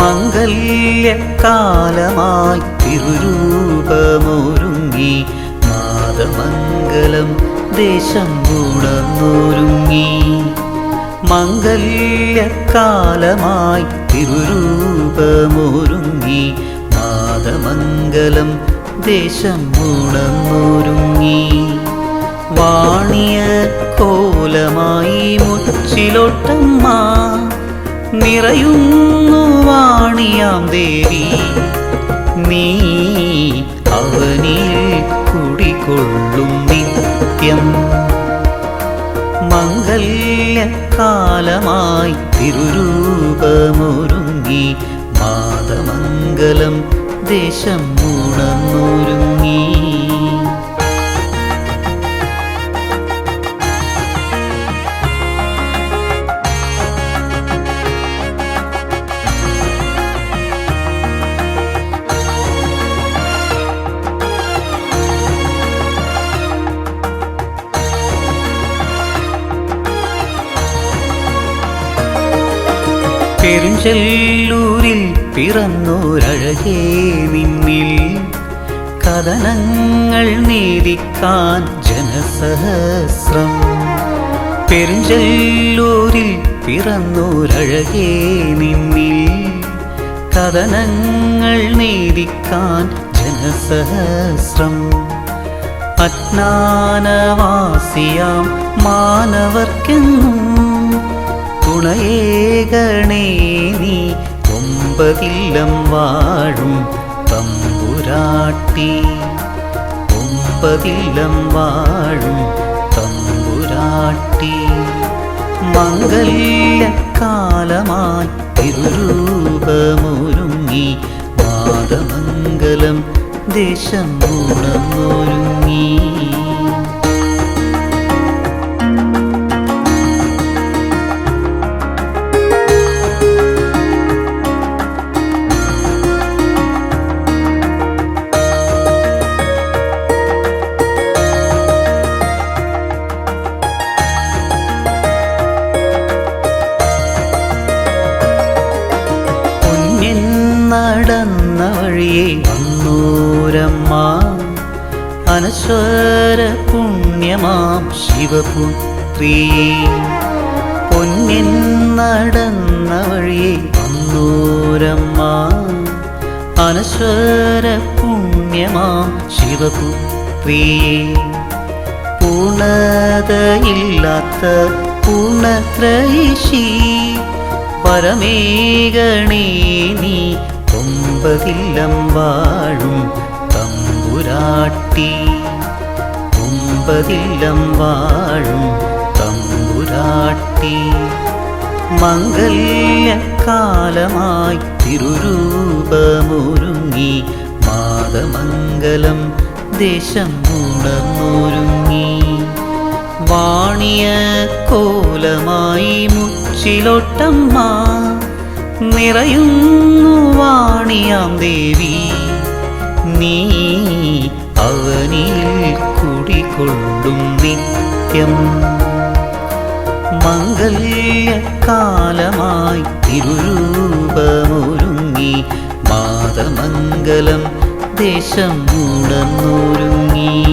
മംഗല്യകാലമായി തിരുരൂപമൊരുങ്ങി. നാദമംഗലം ദേശം ഗുണമൊരുങ്ങി മംഗല്യകാലമായി തിരുരൂപമൊരുങ്ങി. നാദമംഗലം ദേശം ഗുണമൊരുങ്ങി വാണിയ കോലമായി മുച്ചിലൊട്ടമ്മ നിറയുന്നു വാണിയാം ദേവി. നീ അവനിൽ കുടികൊള്ളും നിത്യം. മംഗല്യകാലമായി തിരുരൂപമൊരുങ്ങി മാതമംഗലം ദേശം ഉണർന്നൊരുങ്ങി. പെരുഞ്ചെല്ലൂരിൽ പിറന്നോരഴകേ നിന്നിൽ. കഥനങ്ങൾ നീതിക്കാൻ ജനസഹസ്രം. പെരുഞ്ചെല്ലൂരിൽ പിറന്നോരഴകേ നിന്നിൽ. കഥനങ്ങൾ നീതിക്കാൻ ജനസഹസ്രം. അജ്ഞാനവാസിയാം മാനവർക്കെന്നും. തുണയേകണേ ഒമ്പതില്ലം വാഴും തമ്പുരാട്ടി. ഒമ്പതില്ലം വാഴും തമ്പുരാട്ടി. മംഗല്യകാലമായി തിരുരൂപമൊരുങ്ങി മാതമംഗലം ദേശം ഉണർന്നൊരുങ്ങി നടന്ന വഴിയെ വന്നൂരമ്മ അനശ്വര പുണ്യമാം ശിവപുത്രിയെ പൊന്നിൻ നടന്ന വഴിയെ വന്നൂരമ്മ അനശ്വര പുണ്യമാം ശിവപുത്രിയെ പൂർണതയില്ലാത്ത പൂർണത്രയിഷി പരമേഗണേ നീ ഒമ്പതില്ലം വാഴും തമ്പുരാട്ടി. ഒമ്പതില്ലം വാഴും തമ്പുരാട്ടി. മംഗല്യക്കാലമായി തിരുരൂപമൊരുങ്ങി മാതമംഗലം ദേശം ഉണർന്നൊരുങ്ങി. വാണിയ കോലമായി മുച്ചിലൊട്ടമ്മ നിറയുന്നു വാണിയാം ദേവി. നീ അവനിൽ കുടികൊള്ളും നിത്യം. മംഗല്യകാലമായി തിരുരൂപമൊരുങ്ങി. മാതമംഗലം ദേശം ഉണർന്നൊരുങ്ങി.